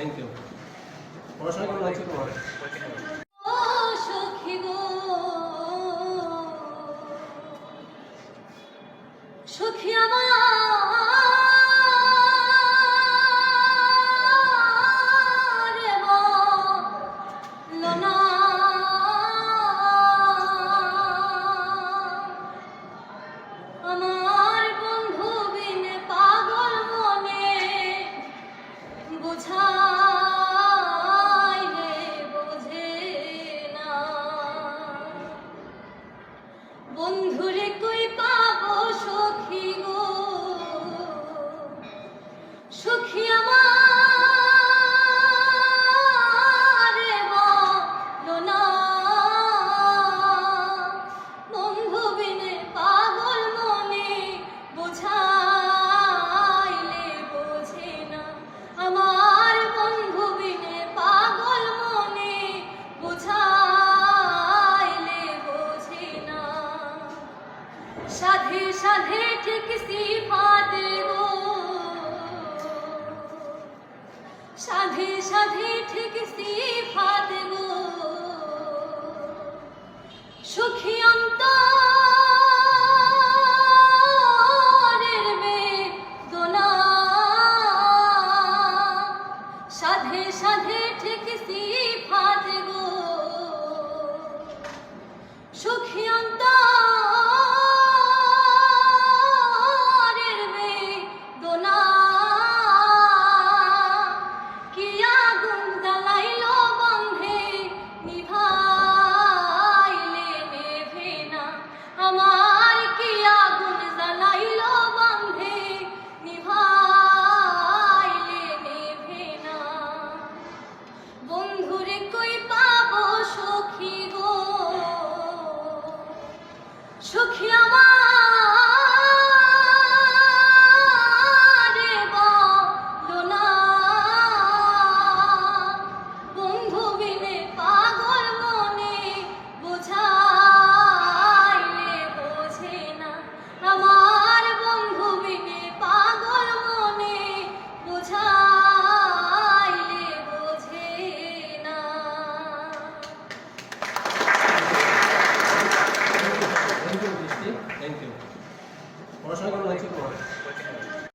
Thank you পড়াশোনা কেমন লাগছে তোমার? সখী বোঝা সাধে সাধে ঠিক সিফাত গো সাধে সাধে ঠিক সিফাত গো সুখী অন্তরের বেদনা সাধে সাধে থ্যাংক ইউ পড়াশোনা করুন ঠিক করে